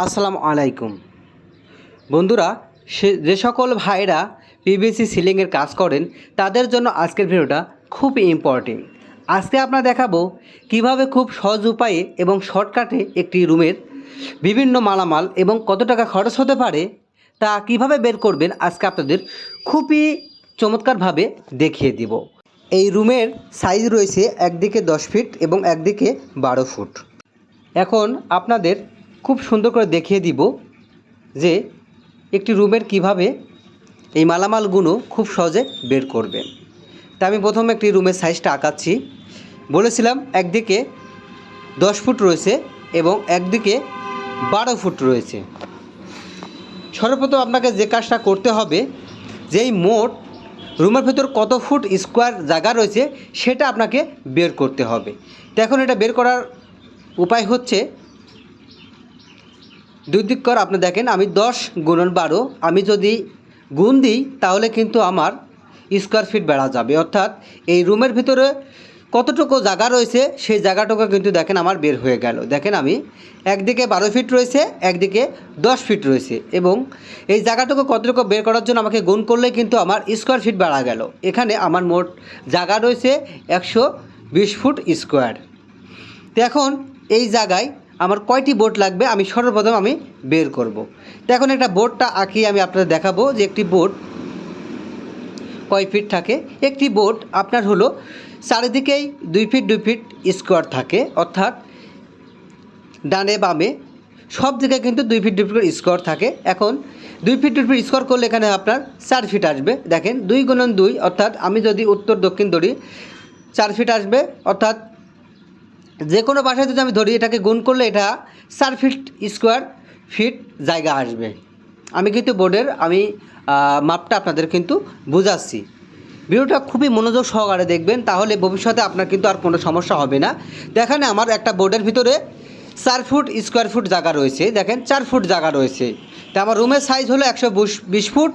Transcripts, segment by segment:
আসসালামু আলাইকুম। বন্ধুরা, সে যে সকল ভাইরা পিভিসি সিলিংয়ের কাজ করেন, তাদের জন্য আজকের ভিডিওটা খুব ইম্পর্টেন্ট আজকে আপনারা দেখাবো কীভাবে খুব সহজ উপায়ে এবং শর্টকাটে একটি রুমের বিভিন্ন মালামাল এবং কত টাকা খরচ হতে পারে, তা কীভাবে বের করবেন, আজকে আপনাদের খুবই চমৎকারভাবে দেখিয়ে দিব। এই রুমের সাইজ রয়েছে একদিকে দশ ফিট এবং একদিকে বারো ফুট এখন আপনাদের খুব সুন্দর করে দেখিয়ে দিব যে একটি রুমের কীভাবে এই মালামালগুলো খুব সহজে বের করবেন তা আমি প্রথমে একটি রুমের সাইজটা আঁকাচ্ছি। বলেছিলাম একদিকে দশ ফুট রয়েছে এবং একদিকে বারো ফুট রয়েছে। সর্বপ্রথম আপনাকে যে কাজটা করতে হবে, যেই মোট রুমের ভেতর কত ফুট স্কোয়ার জায়গা রয়েছে সেটা আপনাকে বের করতে হবে। তো এখন এটা বের করার উপায় হচ্ছে দুই দিক কর, আপনি দেখেন, আমি দশ গুণন বারো, আমি যদি গুণ দিই, তাহলে কিন্তু আমার স্কোয়ার ফিট বেড়া যাবে। অর্থাৎ এই রুমের ভিতরে কতটুকু জায়গা রয়েছে, সেই জায়গাটুকু কিন্তু দেখেন আমার বের হয়ে গেল। দেখেন আমি, একদিকে বারো ফিট রয়েছে, একদিকে দশ ফিট রয়েছে এবং এই জায়গাটুকু কতটুকু বের করার জন্য আমাকে গুণ করলে কিন্তু আমার স্কোয়ার ফিট বাড়া গেল। এখানে আমার মোট জায়গা রয়েছে একশো বিশ ফুট স্কোয়ার তো এখন এই জায়গায় আমার কয়টি বোট লাগবে আমি সর্বপ্রথম আমি বের করব। তো এখন একটা বোটটা আঁকি আমি আপনাদের দেখাবো যে একটি বোট কয় ফিট থাকে। একটি বোট আপনার হলো চারিদিকেই দুই ফিট দুই ফিট স্কোয়ার থাকে, অর্থাৎ ডানে বামে সব দিকে কিন্তু দুই ফিট দুই ফিট স্কোয়ার থাকে। এখন দুই ফিট দুই ফিট স্কোয়ার করলে এখানে আপনার চার ফিট আসবে। দেখেন দুই গুণন দুই, অর্থাৎ আমি যদি উত্তর দক্ষিণ ধরি, চার ফিট আসবে, অর্থাৎ যে কোনো বাসায় যদি আমি ধরি, এটাকে গুণ করলে এটা চার ফিট স্কোয়ার ফিট জায়গা আসবে। আমি কিন্তু বোর্ডের আমি মাপটা আপনাদের কিন্তু বুঝাচ্ছি। ভিডিওটা খুবই মনোযোগ সহকারে দেখবেন, তাহলে ভবিষ্যতে আপনার কিন্তু আর কোনো সমস্যা হবে না। দেখেন আমার একটা বোর্ডের ভিতরে চার ফুট স্কোয়ার ফুট জায়গা রয়েছে। দেখেন, চার ফুট জায়গা রয়েছে। তা আমার রুমের সাইজ হলো একশো বিশ ফুট।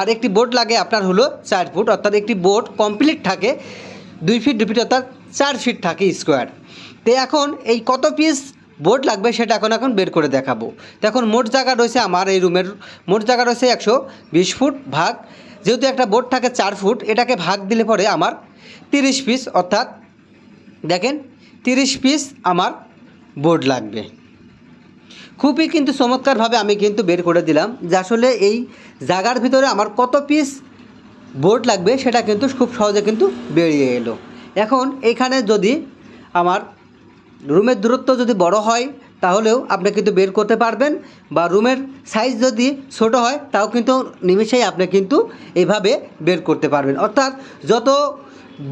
আর একটি বোর্ড লাগে আপনার হলো চার ফুট। অর্থাৎ একটি বোর্ড কমপ্লিট থাকে। দুই ফিট দুই ফিট অর্থাৎ চার ফিট থাকে স্কোয়ার তো এখন এই কত পিস বোর্ড লাগবে সেটা এখন এখন বের করে দেখাবো। তো এখন মোট জায়গা রয়েছে আমার এই রুমের মোট জায়গা রয়েছে একশো বিশ ফুট ভাগ। যেহেতু একটা বোর্ড থাকে চার ফুট, এটাকে ভাগ দিলে পরে আমার তিরিশ পিস অর্থাৎ দেখেন তিরিশ পিস আমার বোর্ড লাগবে। খুবই কিন্তু চমৎকারভাবে আমি কিন্তু বের করে দিলাম যে আসলে এই জায়গার ভিতরে আমার কত পিস বোর্ড লাগবে সেটা কিন্তু খুব সহজে কিন্তু বেরিয়ে এলো। এখন এখানে যদি আমার রুমের দূরত্ব যদি বড় হয়, তাহলেও আপনি কিন্তু বের করতে পারবেন বা রুমের সাইজ যদি ছোট হয়, তাও কিন্তু নিমেষেই আপনি কিন্তু এইভাবে বের করতে পারবেন। অর্থাৎ যত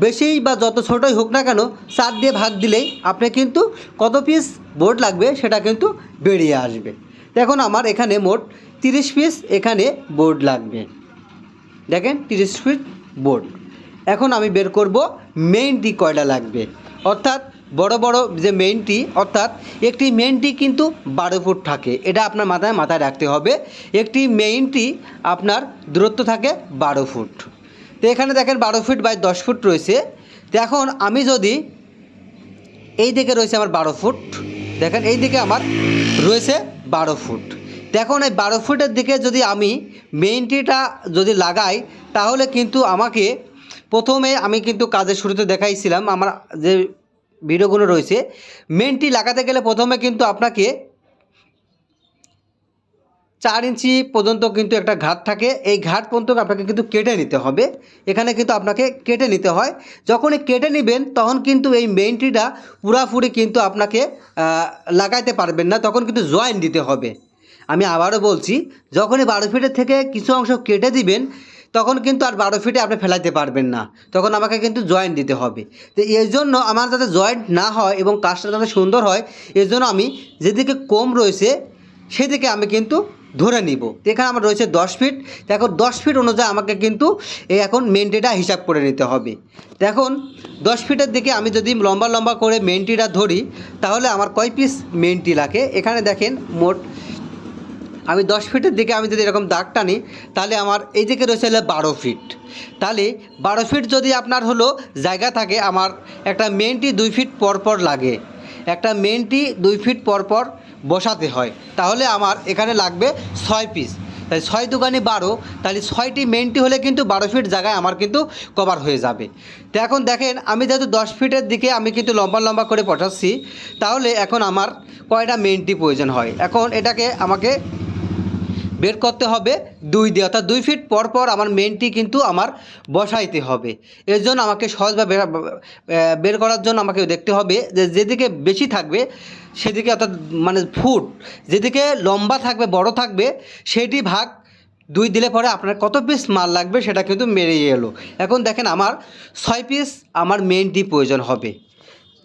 বেশি বা যত ছোটোই হোক না কেন, চার দিয়ে ভাগ দিলেই আপনি কিন্তু কত পিস বোর্ড লাগবে সেটা কিন্তু বেরিয়ে আসবে। এখন আমার এখানে মোট তিরিশ পিস এখানে বোর্ড লাগবে। দেখেন তিরিশ ফিট বোর্ড এখন আমি বের করব মেইনটি কয়টা লাগবে। অর্থাৎ বড় বড় যে মেইনটি, অর্থাৎ একটি মেইনটি কিন্তু বারো ফুট থাকে। এটা আপনার মাথায় মাথায় রাখতে হবে। একটি মেইনটি আপনার দূরত্ব থাকে বারো ফুট। তো এখানে দেখেন বারো ফুট বাই দশ ফুট রয়েছে। তো এখন আমি যদি এই দিকে রয়েছে আমার বারো ফুট, দেখেন এই দিকে আমার রয়েছে বারো ফুট। তো এখন এই বারো ফুটের দিকে যদি আমি মেইনটিটা যদি লাগাই, তাহলে কিন্তু আমাকে প্রথমে আমি কিন্তু কাজের শুরুতে দেখাইছিলাম, আমার যে ভিডিওগুলো রয়েছে। মেনটি লাগাতে গেলে প্রথমে কিন্তু আপনাকে চার ইঞ্চি পর্যন্ত কিন্তু একটা ঘাট থাকে। এই ঘাট পর্যন্ত আপনাকে কিন্তু কেটে নিতে হবে। এখানে কিন্তু আপনাকে কেটে নিতে হয়। যখনই কেটে নেবেন, তখন কিন্তু এই মেইনটিটা পুরাপুরি কিন্তু আপনাকে লাগাইতে পারবেন না। তখন কিন্তু জয়েন দিতে হবে। আমি আবারও বলছি, যখনই বারো ফিটের থেকে কিছু অংশ কেটে দিবেন তখন কিন্তু আর বারো ফিটে আপনি ফেলাইতে পারবেন না। তখন আমাকে কিন্তু জয়েন্ট দিতে হবে। তো এই জন্য আমার যাতে জয়েন্ট না হয় এবং কাজটা যাতে সুন্দর হয় এর জন্য আমি যেদিকে কম রয়েছে, সেদিকে আমি কিন্তু ধরে নিব। এখানে আমার রয়েছে দশ ফিট এখন দশ ফিট অনুযায়ী আমাকে কিন্তু এই এখন মেনটিটা হিসাব করে নিতে হবে। এখন দশ ফিটের দিকে আমি যদি লম্বা লম্বা করে মেনটিটা ধরি, তাহলে আমার কয় পিস মেনটি লাগে? এখানে দেখেন মোট আমি দশ ফিটের দিকে আমি যদি এরকম দাগ টানি, তাহলে আমার এই দিকে রয়েছে হলো বারো ফিট তাহলে বারো ফিট যদি আপনার হলো জায়গা থাকে, আমার একটা মেনটি দুই ফিট পর পর লাগে। একটা মেনটি দুই ফিট পর পর বসাতে হয়। তাহলে আমার এখানে লাগবে ছয় পিস তাই ছয় দোকানে বারো, তাহলে ছয়টি মেনটি হলে কিন্তু বারো ফিট জায়গায় আমার কিন্তু কভার হয়ে যাবে। তো এখন দেখেন, আমি যেহেতু দশ ফিটের দিকে আমি কিন্তু লম্বা লম্বা করে পটাচ্ছি তাহলে এখন আমার কয়টা মেনটি প্রয়োজন হয়? এখন এটাকে আমাকে বের করতে হবে দুই দিয়ে, অর্থাৎ দুই ফিট পর পর আমার মেনটি কিন্তু আমার বসাইতে হবে। এর জন্য আমাকে সহজভাবে বের- করার জন্য আমাকে দেখতে হবে যে যেদিকে বেশি থাকবে, সেদিকে অর্থাৎ মানে ফুট, যেদিকে লম্বা থাকবে, বড় থাকবে, সেটি ভাগ দুই দিলে পরে আপনার কত পিস মাল লাগবে সেটা কিন্তু মেরে এলো। এখন দেখেন আমার ছয় পিস আমার মেনটি প্রয়োজন হবে।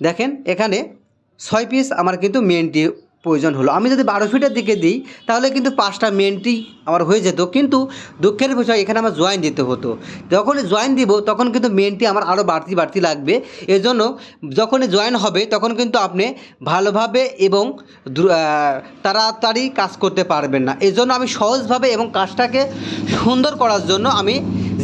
দেখেন এখানে ছয় পিস আমার কিন্তু মেনটি প্রয়োজন হলো। আমি যদি বারো ফিটের দিকে দিই, তাহলে কিন্তু পাঁচটা মেনটি আমার হয়ে যেত। কিন্তু দুঃখের বিষয়, এখানে আমার জয়েন দিতে হতো। যখনই জয়েন দিব, তখন কিন্তু মেনটি আমার আরও বাড়তি বাড়তি লাগবে। এজন্য যখনই জয়েন হবে, তখন কিন্তু আপনি ভালোভাবে এবং তাড়াতাড়ি কাজ করতে পারবেন না। এই জন্য আমি সহজভাবে এবং কাজটাকে সুন্দর করার জন্য আমি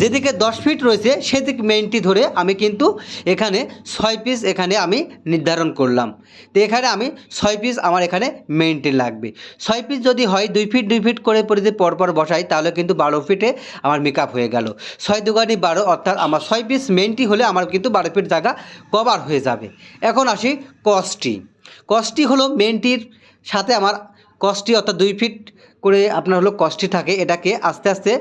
যেদিকে দশ ফিট রয়েছে, সেদিক মেইনটি ধরে আমি কিন্তু এখানে ছয় পিস এখানে আমি নির্ধারণ করলাম। তো এখানে আমি ছয় পিস আমার এখানে মেইনটি লাগবে। ছয় পিস যদি হয়, দুই ফিট দুই ফিট করে যদি পরপর বসাই, তাহলে কিন্তু বারো ফিটে আমার মেকআপ হয়ে গেল। ছয় দুগানি বারো, অর্থাৎ আমার ছয় পিস মেইনটি হলে আমার কিন্তু বারো ফিট জায়গা কভার হয়ে যাবে। এখন আসি কস্টি কস্টি হলো মেইনটির সাথে আমার কস্টি অর্থাৎ দুই ফিট করে আপনার হলো কস্টি থাকে। এটাকে আস্তে আস্তে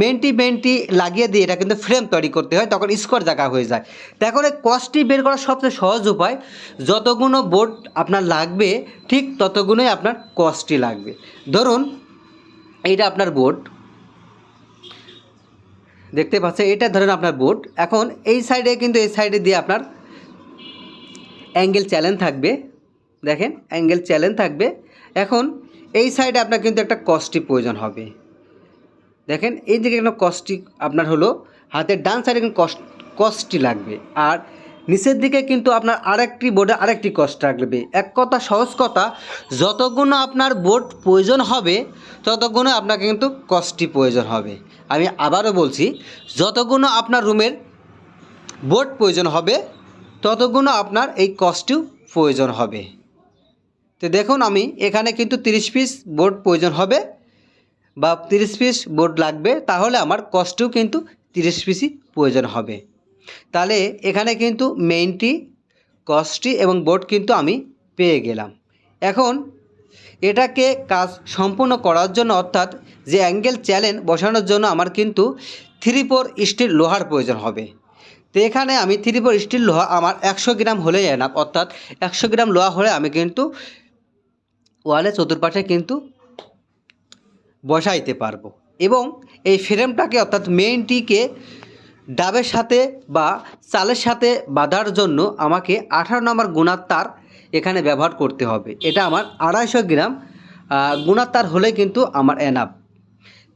মেনটি মেনটি লাগিয়ে দিয়ে এটা কিন্তু ফ্রেম তৈরি করতে হয়, তখন স্কোয়ার জায়গা হয়ে যায়। তো এখন এই কস্টি বের করার সবচেয়ে সহজ উপায় যতগুলো বোর্ড আপনার লাগবে, ঠিক ততগুলোই আপনার কস্টি লাগবে। ধরুন, এইটা আপনার বোর্ড দেখতে পাচ্ছেন, এটা ধরেন আপনার বোর্ড এখন এই সাইডে কিন্তু এই সাইডে দিয়ে আপনার অ্যাঙ্গেল চ্যালেঞ্জ থাকবে। দেখেন অ্যাঙ্গেল চ্যালেঞ্জ থাকবে। এখন এই সাইডে আপনার কিন্তু একটা কস্টি প্রয়োজন হবে। দেখেন, এই দিকে একটা কস্টি আপনার হলো, হাতের ডান সাইডে কিন্তু কস্ট কস্টি লাগবে। আর নিচের দিকে কিন্তু আপনার আরেকটি বোর্ডে আরেকটি কস্ট লাগবে। এক কথা, সহজ কথা যতগুলো আপনার বোর্ড প্রয়োজন হবে ততগুলো আপনাকে কিন্তু কস্টি প্রয়োজন হবে। আমি আবারও বলছি যতগুলো আপনার রুমের বোর্ড প্রয়োজন হবে ততগুলো আপনার এই কস্টিউ প্রয়োজন হবে। তো দেখুন আমি এখানে কিন্তু তিরিশ পিস বোর্ড প্রয়োজন হবে বা তিরিশ পিস বোর্ড লাগবে, তাহলে আমার কস্টিউ কিন্তু তিরিশ পিসই প্রয়োজন হবে। তাহলে এখানে কিন্তু মেইনটি কস্টটি এবং বোর্ড কিন্তু আমি পেয়ে গেলাম। এখন এটাকে কাজ সম্পূর্ণ করার জন্য অর্থাৎ যে অ্যাঙ্গেল চ্যালেঞ্জ বসানোর জন্য আমার কিন্তু থ্রি ফোর স্টিল লোহার প্রয়োজন হবে। তো এখানে আমি থ্রি ফোর স্টিল লোহা আমার একশো গ্রাম হলেই এনাফ অর্থাৎ একশো গ্রাম লোহা হলে আমি কিন্তু ওয়ালে চতুর্পাশে কিন্তু বসাইতে পারব। এবং এই ফ্রেমটাকে অর্থাৎ মেইনটিকে ডাবের সাথে বা চালের সাথে বাঁধার জন্য আমাকে আঠারো নম্বর গুণার তার এখানে ব্যবহার করতে হবে। এটা আমার আড়াইশো গ্রাম গুণার তার হলে কিন্তু আমার এনাফ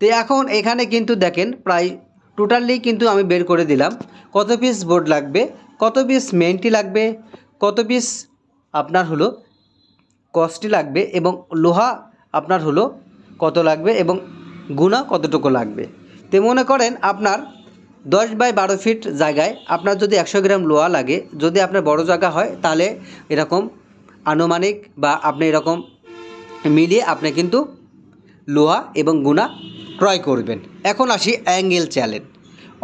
তো এখন এখানে কিন্তু দেখেন প্রায় টোটালি কিন্তু আমি বের করে দিলাম। কত পিস বোর্ড লাগবে? কত পিস মেনটি লাগবে? কত পিস আপনার হলো কস্টি লাগবে এবং লোহা আপনার হলো কত লাগবে এবং গুণা কতটুকু লাগবে। তো মনে করেন আপনার দশ বাই বারো ফিট জায়গায় আপনার যদি একশো গ্রাম লোহা লাগে, যদি আপনার বড় জায়গা হয়, তাহলে এরকম আনুমানিক বা আপনি এরকম মিলিয়ে আপনি কিন্তু লোহা এবং গুণা ক্রয় করবেন। এখন আসি অ্যাঙ্গেল চ্যালেঞ্জ।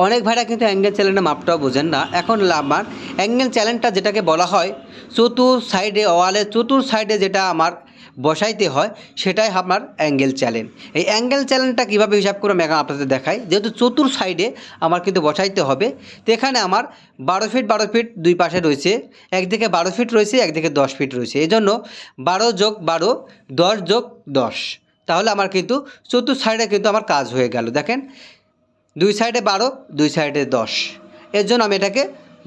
অনেক ভাইরা কিন্তু অ্যাঙ্গেল চ্যালেঞ্জের মাপটাও বোঝেন না। এখন আমার অ্যাঙ্গেল চ্যালেঞ্জটা যেটাকে বলা হয়, চতুর সাইডে ওয়ালে চতুর সাইডে যেটা আমার বসাইতে হয়, সেটাই আমার অ্যাঙ্গেল চ্যালেঞ্জ এই অ্যাঙ্গেল চ্যালেঞ্জটা কীভাবে হিসাব করে এখন আপনাদের দেখাই। যেহেতু চতুর সাইডে আমার কিন্তু বসাইতে হবে, তো এখানে আমার বারো ফিট বারো ফিট দুই পাশে রয়েছে, একদিকে বারো ফিট রয়েছে, একদিকে দশ ফিট রয়েছে। এই জন্য বারো যোগ বারো, দশ যোগ দশ। তাহলে আমার কিন্তু চতুর সাইডে কিন্তু আমার কাজ হয়ে গেল। দেখেন দুই সাইডে বারো, দুই সাইডে দশ। এর জন্য আমি এটাকে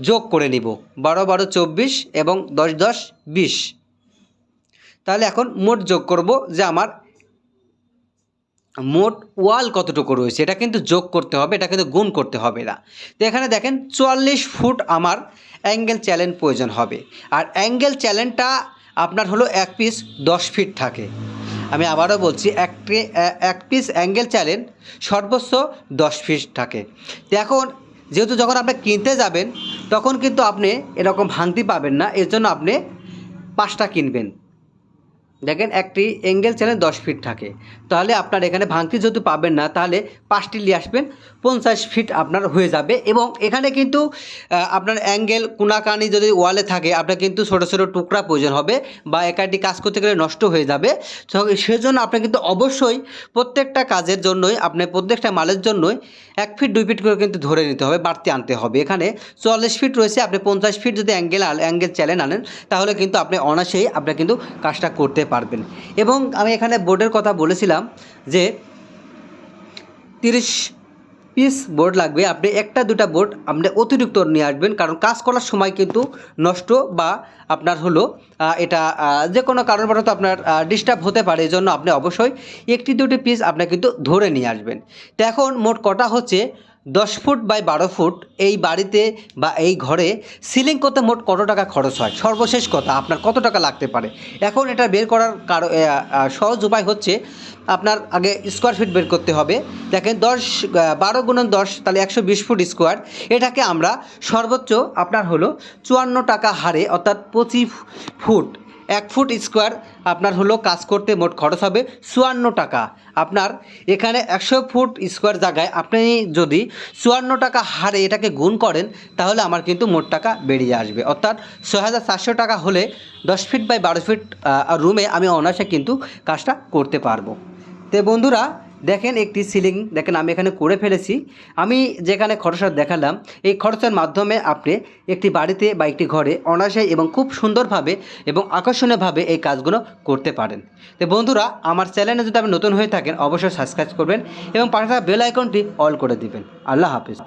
যোগ করে নিব। বারো বারো, চব্বিশ এবং দশ দশ, বিশ। তাহলে এখন মোট যোগ করব যে আমার মোট ওয়াল কতটুকু রয়েছে। এটা কিন্তু যোগ করতে হবে, এটা কিন্তু গুণ করতে হবে না। তো এখানে দেখেন চুয়াল্লিশ ফুট আমার অ্যাঙ্গেল চ্যালেঞ্জ প্রয়োজন হবে। আর অ্যাঙ্গেল চ্যালেঞ্জটা আপনার হলো এক পিস দশ ফিট থাকে। আমি আবারও বলছি, এক এক পিস অ্যাঙ্গেল চ্যালেঞ্জ সর্বোচ্চ দশ পিস থাকে। এখন যেহেতু যখন আপনি কিনতে যাবেন, তখন কিন্তু আপনি এরকম ভাঙতি পাবেন না, এর জন্য আপনি পাঁচটা কিনবেন। দেখেন একটি অ্যাঙ্গেল চ্যানেল দশ ফিট থাকে। তাহলে আপনার এখানে ভাঙতি যেহেতু পাবেন না, তাহলে পাঁচটি নিয়ে আসবেন, পঞ্চাশ ফিট আপনার হয়ে যাবে এবং এখানে কিন্তু আপনার অ্যাঙ্গেল কোনাকানি যদি ওয়ালে থাকে, আপনার কিন্তু ছোটো ছোটো টুকরা প্রয়োজন হবে বা একাটি কাজ করতে গেলে নষ্ট হয়ে যাবে। সেজন্য আপনার কিন্তু অবশ্যই প্রত্যেকটা কাজের জন্যই, আপনি প্রত্যেকটা মালের জন্যই এক ফিট দুই ফিট করে কিন্তু ধরে নিতে হবে, বাড়তি আনতে হবে। এখানে চল্লিশ ফিট রয়েছে, আপনি পঞ্চাশ ফিট যদি অ্যাঙ্গেল অ্যাঙ্গেল চ্যালেন আনেন, তাহলে কিন্তু আপনি অনায়াসেই আপনি কিন্তু কাজটা করতে পারবেন। এবং আমি এখানে বোর্ডের কথা বলেছিলাম যে তিরিশ পিস বোর্ড লাগবে। আপনি একটা, দুটা বোর্ড আপনি অতিরিক্ত নিয়ে আসবেন, কারণ কাজ করার সময় কিন্তু নষ্ট বা আপনার হলো এটা যে কোনো কারণবশত আপনার ডিস্টার্ব হতে পারে এই জন্য আপনি অবশ্যই একটি, দুটি পিস আপনি কিন্তু ধরে নিয়ে আসবেন। তো এখন মোট কটা হচ্ছে? দশ ফুট বাই বারো ফুট এই বাড়িতে বা এই ঘরে সিলিং করতে মোট কত টাকা খরচ হয়? সর্বশেষ কথা, আপনার কত টাকা লাগতে পারে? এখন এটা বের করার কারও সহজ উপায় হচ্ছে আপনার আগে স্কোয়ার ফিট বের করতে হবে। দেখেন দশ বারো গুণন দশ, তাহলে একশো বিশ ফুট স্কোয়ার এটাকে আমরা সর্বোচ্চ আপনার হলো চুয়ান্ন টাকা হারে, অর্থাৎ পঁচিশ ফুট এক ফুট স্কোয়ার, আপনার হলো কাজ করতে মোট খরচ হবে চুয়ান্ন টাকা। আপনার এখানে একশো ফুট স্কোয়ার জায়গায় আপনি যদি চুয়ান্ন টাকা হারে এটাকে গুণ করেন, তাহলে আমার কিন্তু মোট টাকা বেরিয়ে আসবে। অর্থাৎ ছয় হাজার চারশো টাকা হলে দশ ফিট বাই বারো ফিট রুমে আমি অনায়াসে কিন্তু কাজটা করতে পারব। তে বন্ধুরা দেখেন একটি সিলিং দেখেন আমি এখানে করে ফেলেছি। আমি যেখানে খরচা দেখালাম, এই খরচার মাধ্যমে আপনি একটি বাড়িতে বা একটি ঘরে অনায়াসে এবং খুব সুন্দরভাবে এবং আকর্ষণীয়ভাবে এই কাজগুলো করতে পারেন। তো বন্ধুরা, আমার চ্যানেলে যদি আপনি নতুন হয়ে থাকেন, অবশ্যই সাবস্ক্রাইব করবেন এবং পাশে থাকা বেল আইকনটি অল করে দিবেন। আল্লাহ হাফিজ।